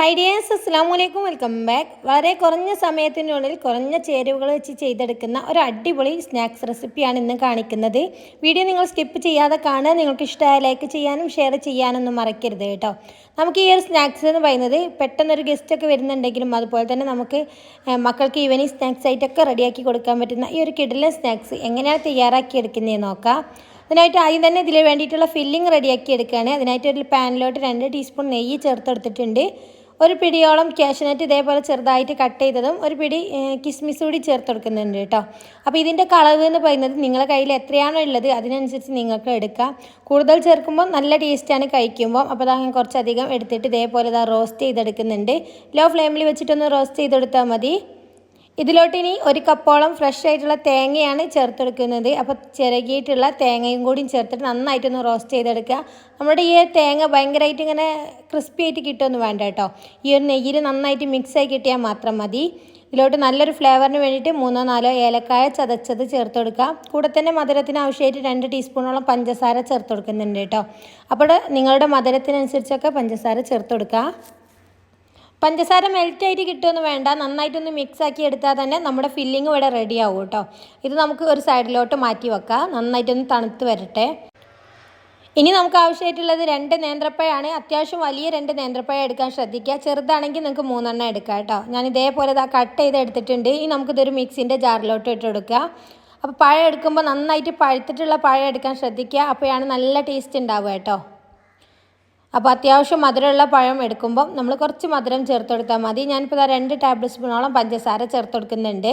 Hi dears അസ്സാം വലൈക്കും welcome back വളരെ കുറഞ്ഞ സമയത്തിനുള്ളിൽ കുറഞ്ഞ ചേരുവകൾ വെച്ച് ചെയ്തെടുക്കുന്ന ഒരു അടിപൊളി സ്നാക്സ് റെസിപ്പിയാണ് ഇന്ന് കാണിക്കുന്നത്. വീഡിയോ നിങ്ങൾ സ്കിപ്പ് ചെയ്യാതെ കാണുക. നിങ്ങൾക്ക് ഇഷ്ടമായ ലൈക്ക് ചെയ്യാനും ഷെയർ ചെയ്യാനൊന്നും മറക്കരുത് കേട്ടോ. നമുക്ക് ഈ ഒരു സ്നാക്സ് എന്ന് പറയുന്നത് പെട്ടെന്നൊരു ഗസ്റ്റൊക്കെ വരുന്നുണ്ടെങ്കിലും അതുപോലെ തന്നെ നമുക്ക് മക്കൾക്ക് ഈവനിങ് സ്നാക്സ് ആയിട്ടൊക്കെ റെഡിയാക്കി കൊടുക്കാൻ പറ്റുന്ന ഈ ഒരു കിഡിലെ സ്നാക്സ് എങ്ങനെയാണ് തയ്യാറാക്കി എടുക്കുന്നതെന്ന് നോക്കാം. അതിനായിട്ട് ആദ്യം തന്നെ ഇതിൽ വേണ്ടിയിട്ടുള്ള ഫില്ലിംഗ് റെഡിയാക്കി എടുക്കുകയാണ്. അതിനായിട്ട് ഒരു പാനിലോട്ട് രണ്ട് ടീസ്പൂൺ നെയ്യ് ചേർത്തെടുത്തിട്ടുണ്ട്. ഒരു പിടിയോളം കാഷ്നട്ട് ഇതേപോലെ ചെറുതായിട്ട് കട്ട് ചെയ്തതും ഒരു പിടി കിസ്മിസ് കൂടി ചേർത്ത് കൊടുക്കുന്നുണ്ട് കേട്ടോ. അപ്പോൾ ഇതിന്റെ കളവ് എന്ന് പറയുന്നത് നിങ്ങളുടെ കയ്യിൽ എത്രയാണോ ഉള്ളത് അതിനനുസരിച്ച് നിങ്ങൾക്ക് എടുക്കാം. കൂടുതൽ ചേർക്കുമ്പോൾ നല്ല ടേസ്റ്റാണ് കഴിക്കുമ്പോൾ. അപ്പോൾ അതാ ഞാൻ കുറച്ചധികം എടുത്തിട്ട് ഇതേപോലെ ഇതാ റോസ്റ്റ് ചെയ്തെടുക്കുന്നുണ്ട്. ലോ ഫ്ലെയിമിൽ വെച്ചിട്ടൊന്ന് റോസ്റ്റ് ചെയ്തെടുത്താൽ മതി. ഇതിലോട്ട് ഇനി ഒരു കപ്പോളം ഫ്രഷ് ആയിട്ടുള്ള തേങ്ങയാണ് ചേർത്തെടുക്കുന്നത്. അപ്പോൾ ചിരകിയിട്ടുള്ള തേങ്ങയും കൂടിയും ചേർത്തിട്ട് നന്നായിട്ടൊന്ന് റോസ്റ്റ് ചെയ്തെടുക്കുക. നമ്മുടെ ഈ തേങ്ങ ഭയങ്കരമായിട്ട് ഇങ്ങനെ ക്രിസ്പി ആയിട്ട് കിട്ടുമെന്ന് വേണ്ട കേട്ടോ. ഈ ഒരു നെയ്യിൽ നന്നായിട്ട് മിക്സായി കിട്ടിയാൽ മാത്രം മതി. ഇതിലോട്ട് നല്ലൊരു ഫ്ലേവറിന് വേണ്ടിയിട്ട് മൂന്നോ നാലോ ഏലക്കായ ചതച്ചത് ചേർത്ത് കൊടുക്കുക കൂടെ തന്നെ മധുരത്തിന് ആവശ്യമായിട്ട് രണ്ട് ടീസ്പൂണോളം പഞ്ചസാര ചേർത്ത് കൊടുക്കുന്നുണ്ട് കേട്ടോ. അപ്പോൾ നിങ്ങളുടെ മധുരത്തിനനുസരിച്ചൊക്കെ പഞ്ചസാര ചേർത്ത് കൊടുക്കുക പഞ്ചസാര മെൽറ്റ് ആയിട്ട് കിട്ടുമെന്ന് വേണ്ട നന്നായിട്ടൊന്ന് മിക്സ് ആക്കി എടുത്താൽ തന്നെ നമ്മുടെ ഫില്ലിങ് ഇവിടെ റെഡി ആവും കേട്ടോ. ഇത് നമുക്ക് ഒരു സൈഡിലോട്ട് മാറ്റി വെക്കാം. നന്നായിട്ടൊന്ന് തണുത്ത് വരട്ടെ. ഇനി നമുക്ക് ആവശ്യമായിട്ടുള്ളത് രണ്ട് നേന്ത്രപ്പഴാണ്. അത്യാവശ്യം വലിയ രണ്ട് നേന്ത്രപ്പഴം എടുക്കാൻ ശ്രദ്ധിക്കുക. ചെറുതാണെങ്കിൽ നിങ്ങൾക്ക് മൂന്നെണ്ണം എടുക്കാം കേട്ടോ. ഞാൻ ഇതേപോലെ ഇതാ കട്ട് ചെയ്ത് എടുത്തിട്ടുണ്ട്. ഇനി നമുക്കിതൊരു മിക്സിന്റെ ജാറിലോട്ട് ഇട്ട് കൊടുക്കുക. അപ്പോൾ പഴം എടുക്കുമ്പോൾ നന്നായിട്ട് പഴുത്തിട്ടുള്ള പഴം എടുക്കാൻ ശ്രദ്ധിക്കുക. അപ്പോഴാണ് നല്ല ടേസ്റ്റ് ഉണ്ടാവുക കേട്ടോ. അപ്പോൾ അത്യാവശ്യം മധുരമുള്ള പഴം എടുക്കുമ്പം നമ്മൾ കുറച്ച് മധുരം ചേർത്ത് കൊടുത്താൽ മതി. ഞാനിപ്പോൾ രണ്ട് ടേബിൾ സ്പൂണോളം പഞ്ചസാര ചേർത്ത് കൊടുക്കുന്നുണ്ട്.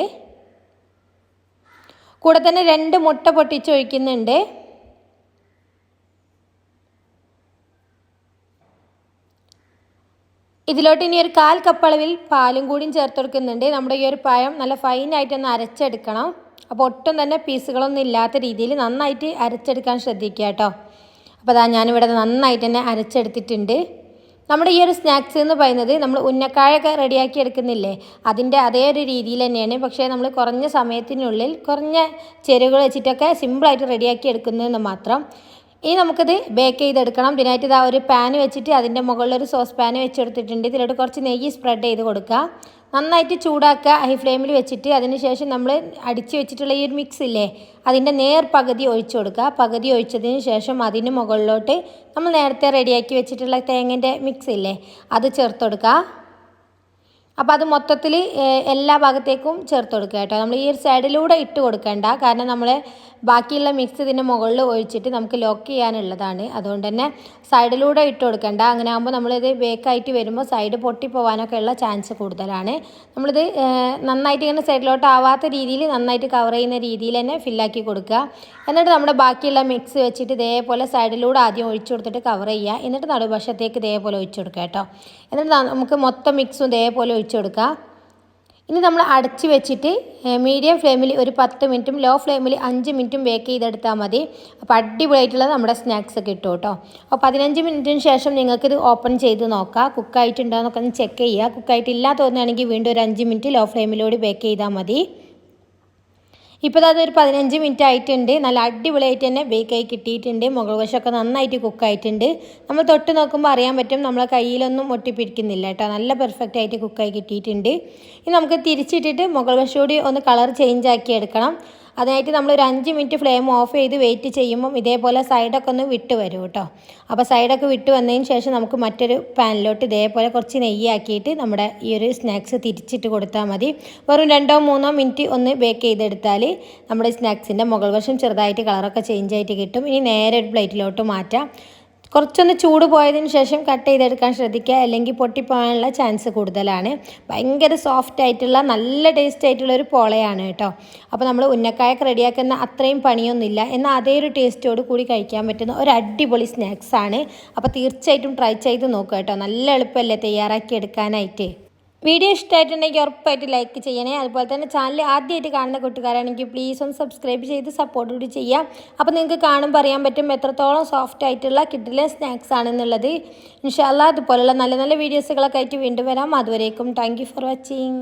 കൂടെ തന്നെ രണ്ട് മുട്ട പൊട്ടിച്ച് ഒഴിക്കുന്നുണ്ട്. ഇതിലോട്ട് ഇനി ഒരു കാൽ കപ്പ് അളവിൽ പാലും കൂടിയും ചേർത്ത് കൊടുക്കുന്നുണ്ട്. നമ്മുടെ ഈ ഒരു പഴം നല്ല ഫൈനായിട്ടൊന്ന് അരച്ചെടുക്കണം. അപ്പോൾ ഒട്ടും തന്നെ പീസുകളൊന്നും ഇല്ലാത്ത രീതിയിൽ നന്നായിട്ട് അരച്ചെടുക്കാൻ ശ്രദ്ധിക്കുക കേട്ടോ. അപ്പോൾ അതാ ഞാനിവിടെ നന്നായിട്ട് തന്നെ അരച്ചെടുത്തിട്ടുണ്ട്. നമ്മുടെ ഈ ഒരു സ്നാക്സ് എന്ന് പറയുന്നത് നമ്മൾ ഉന്നക്കായൊക്കെ റെഡിയാക്കി എടുക്കുന്നില്ലേ? അതിന്റെ അതേ ഒരു രീതിയിൽ തന്നെയാണ്. പക്ഷേ നമ്മൾ കുറഞ്ഞ സമയത്തിനുള്ളിൽ കുറഞ്ഞ ചേരുവകൾ വെച്ചിട്ടൊക്കെ സിമ്പിളായിട്ട് റെഡിയാക്കി എടുക്കുന്നതെന്ന് മാത്രം. ഇനി നമുക്കിത് ബേക്ക് ചെയ്തെടുക്കണം. ഇതിനായിട്ട് ഇതാ ഒരു പാൻ വെച്ചിട്ട് അതിന്റെ മുകളിൽ ഒരു സോസ് പാൻ വെച്ചെടുത്തിട്ടുണ്ട്. ഇതിലോട്ട് കുറച്ച് നെയ്യ് സ്പ്രെഡ് ചെയ്ത് കൊടുക്കുക നന്നായിട്ട് ചൂടാക്കുക ഹൈ ഫ്ലെയിമിൽ വെച്ചിട്ട് അതിനുശേഷം നമ്മൾ അടിച്ചു വെച്ചിട്ടുള്ള ഈ ഒരു മിക്സ് ഇല്ലേ അതിന്റെ നേർ പകുതി ഒഴിച്ചു കൊടുക്കുക. പകുതി ഒഴിച്ചതിന് ശേഷം അതിന് മുകളിലോട്ട് നമ്മൾ നേരത്തെ റെഡിയാക്കി വെച്ചിട്ടുള്ള തേങ്ങന്റെ മിക്സ് ഇല്ലേ അത് ചേർത്ത് കൊടുക്കുക. അപ്പോൾ അത് മൊത്തത്തിൽ എല്ലാ ഭാഗത്തേക്കും ചേർത്ത് കൊടുക്കുക കേട്ടോ. നമ്മൾ ഈ ഒരു സൈഡിലൂടെ ഇട്ട് കൊടുക്കേണ്ട. കാരണം നമ്മൾ ബാക്കിയുള്ള മിക്സ് ഇതിന്റെ മുകളിൽ ഒഴിച്ചിട്ട് നമുക്ക് ലോക്ക് ചെയ്യാനുള്ളതാണ്. അതുകൊണ്ട് തന്നെ സൈഡിലൂടെ ഇട്ട് കൊടുക്കേണ്ട. അങ്ങനെ ആകുമ്പോൾ നമ്മളിത് ബേക്കായിട്ട് വരുമ്പോൾ സൈഡ് പൊട്ടിപ്പോവാനൊക്കെ ഉള്ള ചാൻസ് കൂടുതലാണ്. നമ്മളിത് നന്നായിട്ട് ഇങ്ങനെ സൈഡിലോട്ട് ആവാത്ത രീതിയിൽ നന്നായിട്ട് കവർ ചെയ്യുന്ന രീതിയിൽ തന്നെ ഫില്ലാക്കി കൊടുക്കുക. എന്നിട്ട് നമ്മുടെ ബാക്കിയുള്ള മിക്സ് വെച്ചിട്ട് ഇതേപോലെ സൈഡിലൂടെ ആദ്യം ഒഴിച്ചു കൊടുത്തിട്ട് കവർ ചെയ്യുക. എന്നിട്ട് നടുവശത്തേക്ക് ഇതേപോലെ ഒഴിച്ചു കൊടുക്കുക കേട്ടോ. എന്നിട്ട് നമുക്ക് മൊത്തം മിക്സും ഇതേപോലെ ഒഴിച്ചു കൊടുക്കുക. ഇനി നമ്മൾ അടച്ച് വെച്ചിട്ട് മീഡിയം ഫ്ലെയിമിൽ ഒരു പത്ത് മിനിറ്റും ലോ ഫ്ലെയിമിൽ അഞ്ച് മിനിറ്റും ബേക്ക് ചെയ്തെടുത്താൽ മതി. അപ്പോൾ അടിപൊളിയായിട്ടുള്ള നമ്മുടെ സ്നാക്സ് കിട്ടും കേട്ടോ. അപ്പോൾ പതിനഞ്ച് മിനിറ്റിന് ശേഷം നിങ്ങൾക്കിത് ഓപ്പൺ ചെയ്ത് നോക്കാം. കുക്കായിട്ടുണ്ടോ എന്നൊക്കെ ഒന്ന് ചെക്ക് ചെയ്യുക കുക്കായിട്ടില്ല തോന്നുകയാണെങ്കിൽ വീണ്ടും ഒരു അഞ്ച് മിനിറ്റ് ലോ ഫ്ലെയിമിലൂടെ ബേക്ക് ചെയ്താൽ മതി. ഇപ്പോൾ അതൊരു പതിനഞ്ച് മിനിറ്റ് ആയിട്ടുണ്ട്. നല്ല അടിപൊളിയായിട്ട് തന്നെ ബേക്കായി കിട്ടിയിട്ടുണ്ട്. മുകൾ വശമൊക്കെ നന്നായിട്ട് കുക്കായിട്ടുണ്ട് നമ്മൾ തൊട്ട് നോക്കുമ്പോൾ അറിയാൻ പറ്റും നമ്മളെ കയ്യിലൊന്നും ഒട്ടിപ്പിടിക്കുന്നില്ല കേട്ടോ. നല്ല പെർഫെക്റ്റ് ആയിട്ട് കുക്കായി കിട്ടിയിട്ടുണ്ട്. ഇനി നമുക്ക് തിരിച്ചിട്ടിട്ട് മുകൾ വശം കൂടി ഒന്ന് കളർ ചേഞ്ച് ആക്കി എടുക്കണം. അതിനായിട്ട് നമ്മൾ ഒരു അഞ്ച് മിനിറ്റ് ഫ്ലെയിം ഓഫ് ചെയ്ത് വെയിറ്റ് ചെയ്യുമ്പം ഇതേപോലെ സൈഡൊക്കെ ഒന്ന് വിട്ട് വരും കേട്ടോ അപ്പോൾ സൈഡൊക്കെ വിട്ട് വന്നതിന് ശേഷം നമുക്ക് മറ്റൊരു പാനിലോട്ട് ഇതേപോലെ കുറച്ച് നെയ്യാക്കിയിട്ട് നമ്മുടെ ഈ ഒരു സ്നാക്സ് തിരിച്ചിട്ട് കൊടുത്താൽ മതി. വെറും രണ്ടോ മൂന്നോ മിനിറ്റ് ഒന്ന് ബേക്ക് ചെയ്തെടുത്താൽ നമ്മുടെ സ്നാക്സിന്റെ മുകൾ വശം ചെറുതായിട്ട് കളറൊക്കെ ചേഞ്ച് ആയിട്ട് കിട്ടും. ഇനി നേരെ ഒരു പ്ലേറ്റിലോട്ട് മാറ്റാം. കുറച്ചൊന്ന് ചൂട് പോയതിന് ശേഷം കട്ട് ചെയ്തെടുക്കാൻ ശ്രദ്ധിക്കുക. അല്ലെങ്കിൽ പൊട്ടിപ്പോകാനുള്ള ചാൻസ് കൂടുതലാണ്. ഭയങ്കര സോഫ്റ്റ് ആയിട്ടുള്ള നല്ല ടേസ്റ്റ് ആയിട്ടുള്ള ഒരു പോളയാണ് കേട്ടോ. അപ്പോൾ നമ്മൾ ഉന്നക്കായൊക്കെ റെഡിയാക്കുന്ന അത്രയും പണിയൊന്നുമില്ല. എന്നാൽ അതേ ഒരു ടേസ്റ്റോട് കൂടി കഴിക്കാൻ പറ്റുന്ന ഒരു അടിപൊളി സ്നാക്സാണ് അപ്പോൾ തീർച്ചയായിട്ടും ട്രൈ ചെയ്ത് നോക്കുക കേട്ടോ. നല്ല എളുപ്പമല്ലേ തയ്യാറാക്കി എടുക്കാനായിട്ട്. വീഡിയോ ഇഷ്ടമായിട്ടുണ്ടെങ്കിൽ ഉറപ്പായിട്ട് ലൈക്ക് ചെയ്യണേ. അതുപോലെ തന്നെ ചാനൽ ആദ്യമായിട്ട് കാണുന്ന കൂട്ടുകാരാണെങ്കിൽ പ്ലീസ് ഒന്ന് സബ്സ്ക്രൈബ് ചെയ്ത് സപ്പോർട്ട് കൂടി ചെയ്യാം. അപ്പോൾ നിങ്ങൾക്ക് കാണുമ്പോൾ അറിയാൻ പറ്റും എത്രത്തോളം സോഫ്റ്റ് ആയിട്ടുള്ള കിഡിലെ സ്നാക്സ് ആണെന്നുള്ളത്. ഇൻഷാല്ല അതുപോലുള്ള നല്ല നല്ല വീഡിയോസുകളൊക്കെ ആയിട്ട് വീണ്ടും വരാം. അതുവരേക്കും താങ്ക് ഫോർ വാച്ചിങ്